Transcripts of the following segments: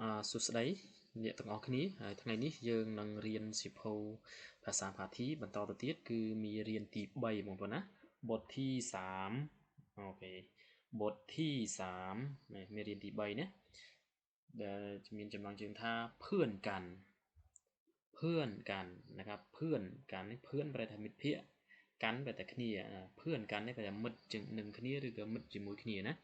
អសួស្តីអ្នកទាំងអស់គ្នាហើយថ្ងៃនេះយើងនឹងរៀនសៀវភៅភាសាផាធីបន្តទៅទៀតគឺមេរៀនទី3បងប្អូនណាបទទី3អូខេបទទី3នេះមេរៀនទី3ណាដែលមានចំណងជើងថាភឿនកាន់ភឿនកាន់นะครับភឿនកាន់នេះភឿនប្រែថាមិត្តភ័ក្តិកាន់ប្រែថាគ្នាភឿនកាន់នេះប្រែថាមិត្តនឹងគ្នាឬក៏មិត្តជាមួយគ្នាណា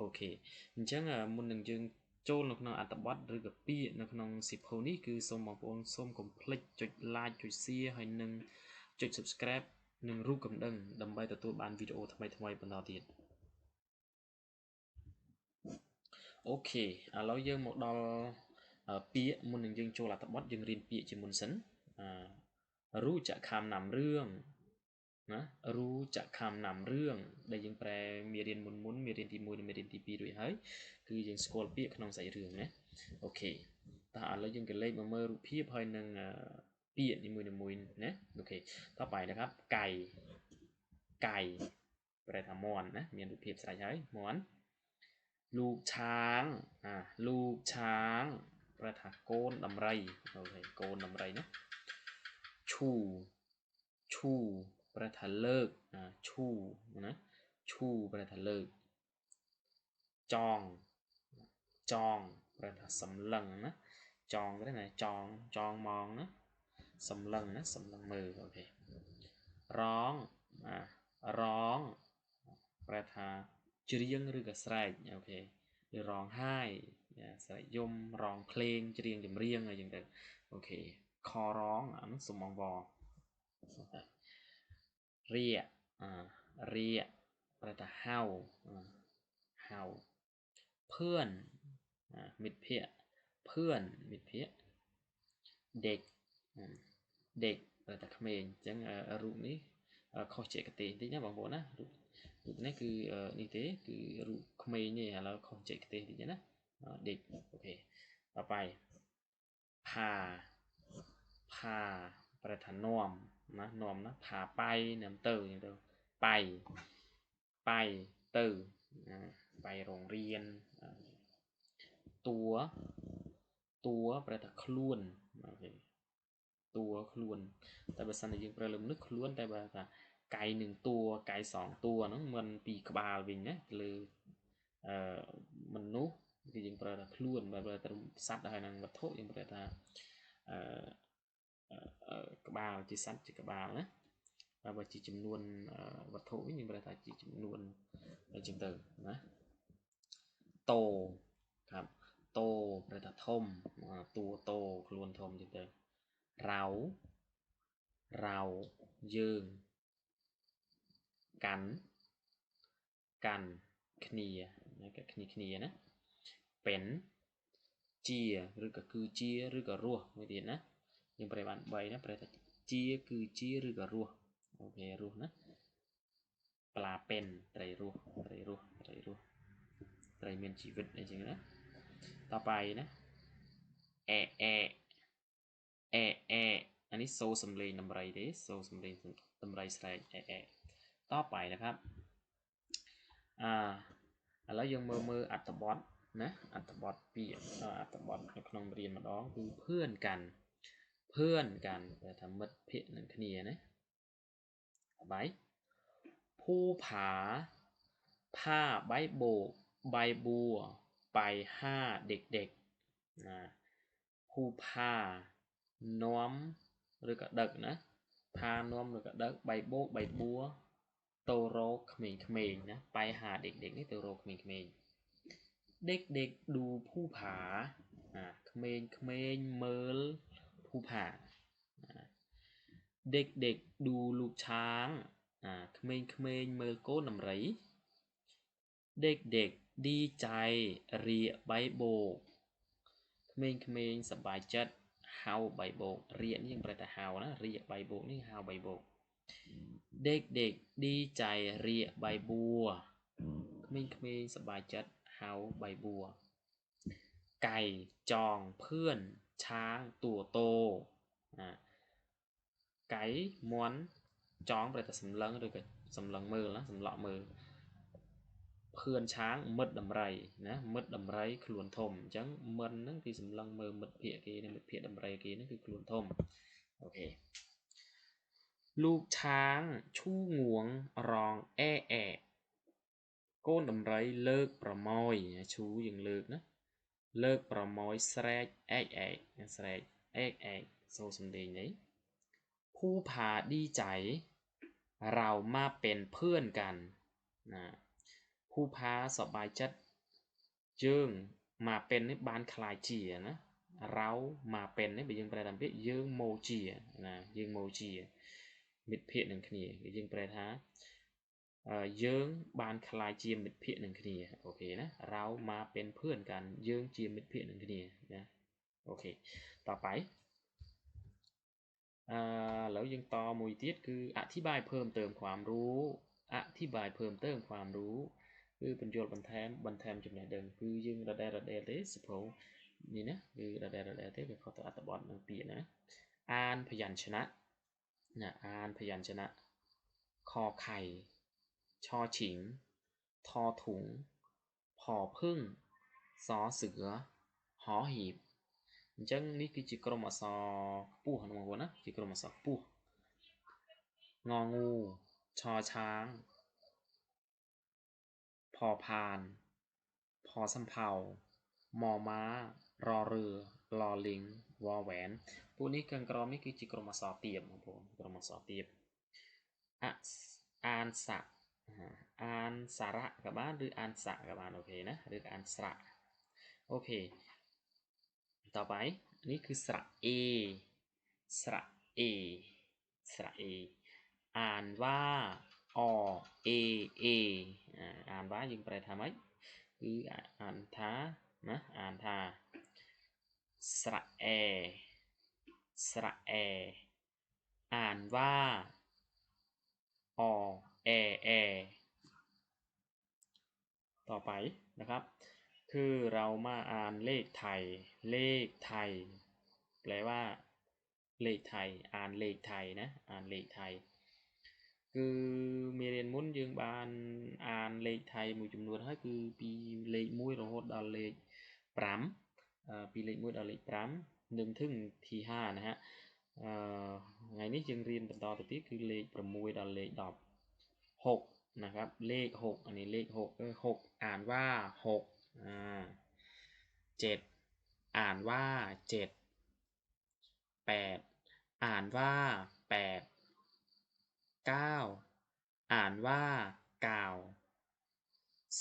អូខេអញ្ចឹងមុននឹងយើង ចូលនៅក្នុងអត្ថបទឬក៏ពាក្យនៅក្នុងសៀវភៅនេះគឺសូមបងប្អូនសូមកុំភ្លេចចុច like ចុច share ហើយនិងចុច subscribe និងរូបកំដឹងដើម្បីទទួលបានវីដេអូថ្មីៗបន្តទៀតអូខេឥឡូវយើងមកដល់ពាក្យមុននឹងយើងចូលអត្ថបទយើងរៀនពាក្យជាមុនសិនអឺរូចខំណាំរឿង ណារូចខំណាំរឿងដែលយើងប្រែមេរៀនមុនមុនមេរៀនទី1និងមេរៀនទី2រួចហើយគឺយើងស្គាល់ពាក្យក្នុងសាច់រឿងណាអូខេតោះឥឡូវយើងក៏លេខមកមើលរូបភាពហើយនឹងពាក្យនីមួយៗណាអូខេតទៅนะครับไก่ไก่ប្រែថាមន់ណាមានរូបភាពស្រេចហើយមន់ลูกช้างអាลูกช้างប្រែថាកូនដំរីអូខេកូនដំរីណាឈូឈូ ប្រែថាលើកអាឈូណាឈូប្រែថាលើកចងចងប្រែថាសម្លឹងណាចងទៅណាចងចងមកណាសម្លឹងណាសម្លឹងមើលអូខេរងអារងប្រែថាច្រៀងឬក៏ស្រែកអូខេឬរងហាយស្រែកយំរងភ្លេងច្រៀងចម្រៀងអីចឹងទៅអូខេខរងអានោះសំងវ រាករាកប្រែថាហៅហៅភឿនមិត្តភ័ក្ដិភឿនមិត្តភ័ក្ដិដេកដេកប្រែថាក្មេងអញ្ចឹងរូបនេះខុសជាកទេសបន្តិចណាបងប្អូនណារូបរូបនេះគឺនេះទេគឺរូបក្មេងទេឥឡូវខុសជាកទេសបន្តិចណាដេកអូខេតទៅផាផាប្រែថានំ ណានាំណាพาไปនាំទៅអញ្ចឹងទៅไปไปទៅไปโรงเรียนតួតួប្រែថាខ្លួនអូខេតួខ្លួនតែបើសិនជាយើងប្រើលើមនុស្សខ្លួនតែបើថាកាយនឹងតួកាយសងតួហ្នឹងមិនពីក្បាលវិញណាលើអឺមនុស្សគឺយើងប្រើថាខ្លួនបើប្រើទៅសត្វហើយនឹងវត្ថុយើងប្រើថាអឺ ក្បាលជាសត្វជាក្បាលណាបើបើជាចំនួនវត្ថុវិញយើងប្រើថាជាចំនួនអញ្ចឹងទៅណាតោครับតោប្រែថាធំតួតោខ្លួនធំចឹងទៅរៅរៅយើងកាន់កាន់គ្នាណាក៏គ្នាគ្នាណាពេនជាឬក៏គឺជាឬក៏រស់មួយទៀតណា យើងប្រែបាន3ណាប្រែថាជាគឺជាឬក៏រស់អូខេរស់ណាปลาเป็นត្រីរស់ត្រីរស់ត្រីរស់ត្រីមានជីវិតអីចឹងណាต่อไปណាអេអេអេអេអានេះសូសំឡេងដំរីទេសូសំឡេងដំរីស្រែកអេអេតไปนะครับអាឥឡូវយើងមើលមើលអត្ថបទណាអត្ថបទពាក្យអត្ថបទនៅក្នុងរៀនម្ដងគឺភឿនកាន់ ភឿនកាន់តែថាមិត្តភ័ក្ដិនឹងគ្នាណាបាយភូផាផាបៃបោបៃបួไปห้าเด็กๆนะผู้พาน้อมឬក៏ដឹកណាផានាំឬក៏ដឹកបៃបោកបៃបួទៅរកក្មេងៗណាបាយហាเด็กៗនេះទៅរកក្មេងៗเด็กๆឌូភូផាអាក្មេងៗមើល ភូផាเด็กๆឌូលូកឆាងអាក្មេងៗមើលកូនដំរីเด็กๆดีใจเรียใบโบกក្មេងៗសប្បាយចិត្តហៅបៃបោករៀកនេះយើងប្រែថាហៅណារៀកបៃបោកនេះហៅបៃបោកเด็กๆดีใจเรียใบบัวក្មេងៗសប្បាយចិត្តហៅបៃបួไก่จองเพื่อน ช้างตัวโตអាไก่មន់ចងប្រែថាសម្លឹងឬក៏សម្លឹងមើលណាសម្លក់មើល ភឿនឆាងមិត្តដំរីណាមិត្តដំរីខ្លួនធំអញ្ចឹងមិនហ្នឹងគេសម្លឹងមើលមិត្តភ័ក្ដិគេនិងមិត្តភ័ក្ដិដំរីគេហ្នឹងគឺខ្លួនធំអូខេลูกช้างឈូងួងរងអែអែកូនដំរីលើកប្រមយឈូយើងលើកណា លើកប្រមយស្រែកអែកអែកស្រែកអែកអែកសូរសំឡេងនេះភូผาดีใจเรามาเป็นเพื่อนกันណាភូผาសប្បាយចិត្តយើងមកเป็นនេះបានคล้ายជាណាเราមកเป็นនេះបើយើងប្រែតាមពាក្យយើងមកជាណាយើងមកជាមិត្តភ័ក្តិនឹងគ្នាគឺយើងប្រែថា យើងបានคล้ายជាមិត្តភ័ក្តិនឹងគ្នាអូខេណាเรามาเป็นเพื่อนกันយើងជាមិត្តភ័ក្តិនឹងគ្នាណាអូខេតไปអឺឥឡូវយើងតមួយទៀតគឺអធិប្បាយเพิ่มเติมความรู้អធិប្បាយเพิ่มเติมความรู้គឺបញ្យល់បន្ថែមបន្ថែមចំណេះដឹងគឺយើងរដែលរដែលទេសភៅនេះណាគឺរដែលរដែលទេវាខុសទៅអត្ថបទនឹងពាក្យណាអានភយញ្ชนะណាអានភយញ្ชนะខไข่ ชอฉิงทอถุงผอพึ่งសเสือหอหีបអញ្ចឹងនេះគឺជាក្រុមអក្សរខ្ពស់ហ្នឹងបងប្អូនណាជាក្រុមអក្សរខ្ពស់ងงูឆឆាងផផានផសំផៅម៉ម៉ារឬលលីងវ៉ែនពួកនេះខាងក្រោមនេះគឺជាក្រុមអក្សរទាបបងប្អូនក្រុមអក្សរទាបអអានស័ក อ่านสาระกับบ้านหรืออ่านสะกับบ้านโอเคนะหรืออ่านสระโอเค ต่อไปนี่คือสระเอสระเอสระเออ่านว่าออเอเออ่านว่ายังไปทำไหมคืออ่านท่านะอ่านท่าสระแอสระแออ่านว่าออ แอแอต่อไปนะครับ คือเรามาอ่านเลขไทย เลขไทย แปลว่า เลขไทย อ่านเลขไทยนะ อ่านเลขไทย คือมีเรียนมุ่นยืงบานอ่านเลขไทยมูจำนวนให้คือปีเลขมุ้ยราหดดอลเลขปรัมปีเลขมุ้ยดอลเลขปรัมหนึ่งถึงที่ห้านะฮะไงนี้จึงเรียนต่อต่อไปคือเลขประมวยดอเลขดอก 6นะครับ เลข 6 อันนี้เลข6ก็6อ่านว่า6อ่าเจ็ดอ่านว่าเจ็ดแปดอ่านว่าแปดเก้าอ่านว่าเก้า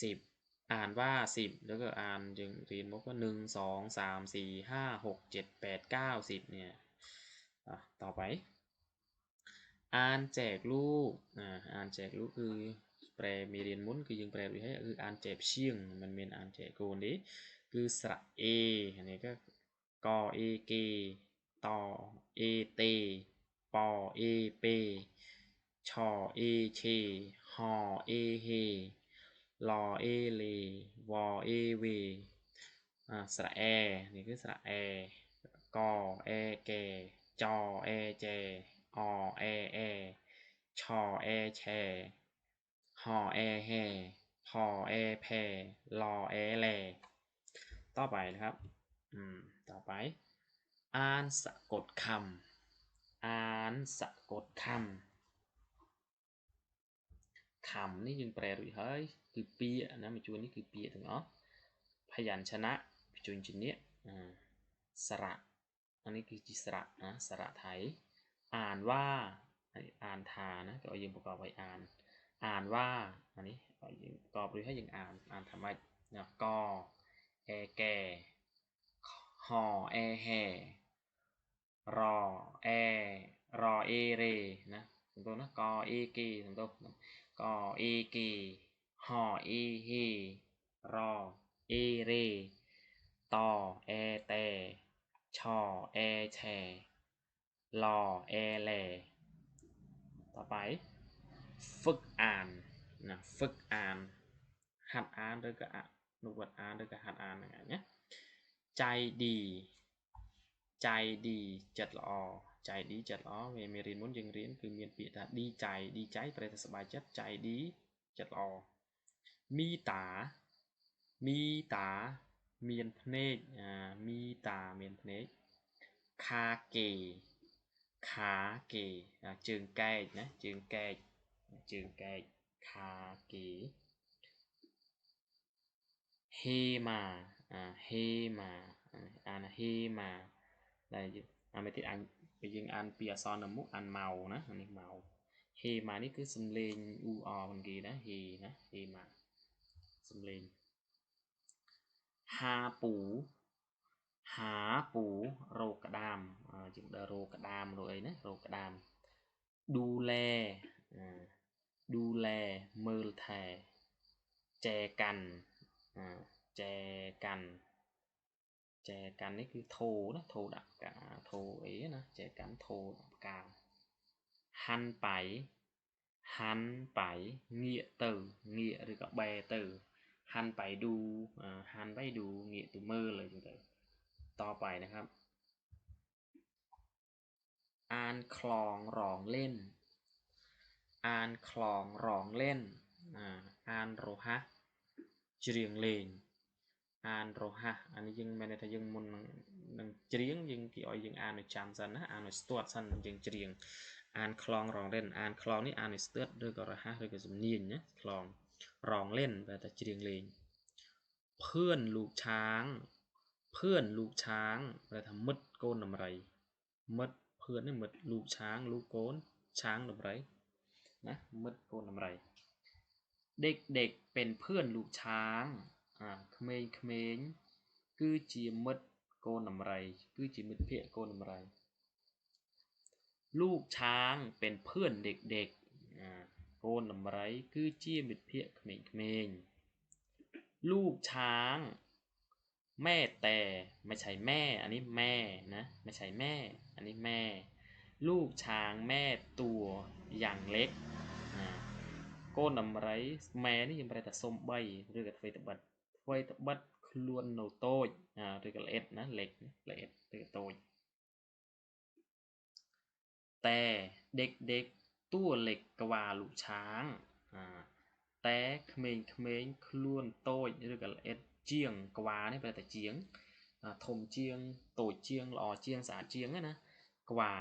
สิบอ่านว่าสิบแล้วก็อ่านจึงเรียนบอกว่าหนึ่งสอง อ่านแจกลูกอ่านแจกลูกคือแปลมีเรียนมุนคือยังแปลไปให้คืออ่านแจกเชียงมันเป็นอ่านแจกโกนดิคือสระเออันนี้ก็กอเอเกตอเอเตปอเอเปชอเอเชหอเอเฮลอเอเลวอเอเวอ่าสระเอนี่คือสระเอกอเอเกจอเอเจ อเอเอชอเอแชหอเอแฮพอเอแพรอเอแลต่อไปนะครับ อืม ต่อไป อ่านสะกดคำอ่านสะกดคำคำนี่ยังแปลรู้วยเฮ้ย คือเปียนะมาจูนนี่คือเปียถึงเนาะพยัญชนะมาจูนจุนเนี้อ่าสระ อันนี้คือจิสระนะ สระไทย อ่านว่าอ่านทานะก็เอายิงประกอบไปอ่าน อ่านว่าอันนี้เอประกอบหรือให้ยังอ่านอ่านทำไมนะกอแอแก่หอแอแห่รอแอรอเอเรนะสมตัวนะกอเอกีสมตัวกอเอกีหอเอเฮรอเอเรต่อแอแต่ชอแอแช รอแอแลต่อไปฝึกอ่านណាហ្វឹកអានហាត់អានឬក៏អនុវត្តអានឬក៏ហាត់អានហ្នឹងឯងណាចៃឌីចៃឌីចិត្តល្អចៃឌីចិត្តល្អវាមេរៀនមុនយើងរៀនគឺមានពាក្យថាឌីចៃឌីចៃប្រែថាសប្បាយចិត្តចៃឌីចិត្តល្អ មីតាមីតាមានភ្នែកអាមីតាមានភ្នែកខាគេ ខាគេជើងកែកណាជើងកែកជើងកែកខាគេហេម៉ាអាហេម៉ាអានហេម៉ាដែលអាមេទៀតអញពេលយើងអានពីអក្សរនៅមុខអានម៉ៅណានេះម៉ៅហេម៉ានេះគឺសំលេងអ៊ូអរបស់គេណាហេណាហេម៉ាសំលេងហាពូហាពូរោគក្តាម ดารกระดามโรยนะโรกระดามดูแลดูแลมือแทแจกันแจกัน แจกันนี่คือโทนะโทดักกาโทเอ๋นะแจกันโทดักกาหันไปหันไปเงี่ยตือเงี่ยหรือกับแบตือหันไปดูหันไปดูเงี่ยตัวเมื่อเลยจังเลยต่อไปนะครับ อานคลองร้องเล่น อานคลองร้องเล่นอ่านโรฮะเจรียงเลนอ่านโรฮะอันนี้ยังไม่ได้ถ้ายังมุนนังเจรียงยังกี่อ้อยยังอ่านในจำสันนะอ่านในสตวดสันยังเจรียงอ่านคลองร้องเล่นอ่านคลองนี่อ่านในสตวดด้วยก็ระฮะด้วยก็สมนียงนี่ยคลองร้องเล่นแปลแต่เจรียงเลนเพื่อนลูกช้าง เพื่อนลูกช้างแต่ทำมืดก้นนำไรมืด พื่อนนี่มดลูกช้างลูกโกนช้างดำไรนะมดโกนดำไร เด็กเด็กเป็นเพื่อนลูกช้างอ่าเขมงเขมงกือจีมดโกนดำไรกือจีมดเพียโกนดำไร ลูกช้างเป็นเพื่อนเด็กเด็กอ่าโกนดำไรกือจีมดเพียเขมงเขมงลูกช้าง แม่แต่ไม่ใช่แม่ อันนี้แม่นะไม่ใช่แม่ อันนี้แม่ ลูกช้างแม่ตัวอย่างเล็กนะก้นอำไรแม่นี่ยังไปแต่ส้มใบหรือกับไฟตะบัดไฟตะบัดคลวนโนโต้อ่าหรือกับเล็ดนะเล็กเล็ดหรือกับโต้แต่เด็กเด็กตัวเล็กกว่าลูกช้างอ่าแต่เขมงเขมงคลวนโต้หรือกับเล็ด ជាងក្បាលនេះប្រែតែជាងធំជាងតូចជាងល្អជាងស្អាតជាងណាក្បាល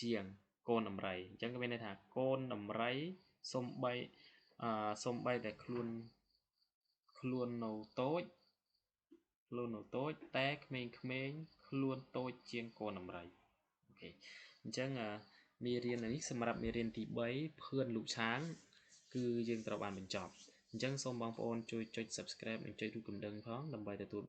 ជាងកូនដំរីអញ្ចឹងក៏មានន័យថាកូនដំរីសំបីអឺសំបីតែខ្លួនខ្លួននៅតូចខ្លួននៅតូចតែក្មេងៗខ្លួនតូចជាងកូនដំរីអូខេអញ្ចឹងមេរៀននេះសម្រាប់មេរៀនទី3ភឿនលូកឆាង គឺយើងត្រូវបានបញ្ចប់ អញ្ចឹងសូមបងប្អូនជួយចុច Subscribe និងចុចរូបកណ្ដឹងផងដើម្បីទទួល